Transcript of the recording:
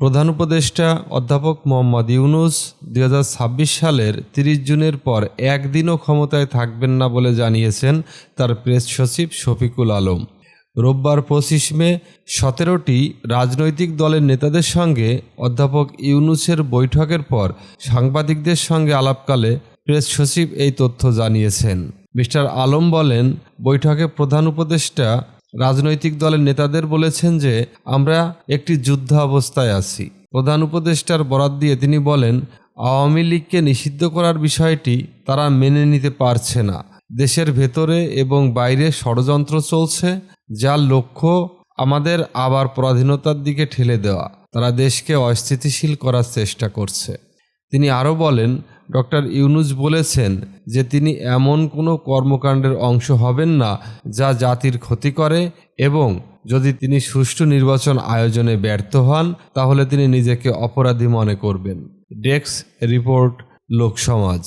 প্রধান উপদেষ্টা অধ্যাপক মোহাম্মদ ইউনুস দুই হাজার ছাব্বিশ সালের তিরিশ জুনের পর একদিনও ক্ষমতায় থাকবেন না বলে জানিয়েছেন তার প্রেস সচিব শফিকুল আলম। রোববার পঁচিশ মে সতেরোটি রাজনৈতিক দলের নেতাদের সঙ্গে অধ্যাপক ইউনুসের বৈঠকের পর সাংবাদিকদের সঙ্গে আলাপকালে প্রেস সচিব এই তথ্য জানিয়েছেন। মিস্টার আলম বলেন, বৈঠকে প্রধান উপদেষ্টা রাজনৈতিক দলের নেতাদের বলেছেন যে, আমরা একটি যুদ্ধ অবস্থায় আছি। প্রধান উপদেষ্টার বরাত দিয়ে তিনি বলেন, আওয়ামী লীগকে নিষিদ্ধ করার বিষয়টি তারা মেনে নিতে পারছে না। দেশের ভেতরে এবং বাইরে ষড়যন্ত্র চলছে যার লক্ষ্য আমাদের আবার পরাধীনতার দিকে ঠেলে দেওয়া। তারা দেশকে অস্থিতিশীল করার চেষ্টা করছে। তিনি আরও বলেন ডক্টর ইউনুস বলেছেন যে তিনি এমন কোনো কর্মকাণ্ডের অংশ হবেন না যা জাতির ক্ষতি করে এবং যদি তিনি সুষ্ঠু নির্বাচন আয়োজনে ব্যর্থ হন, তাহলে তিনি নিজেকে অপরাধী মনে করবেন। Desk report, Loksamaj.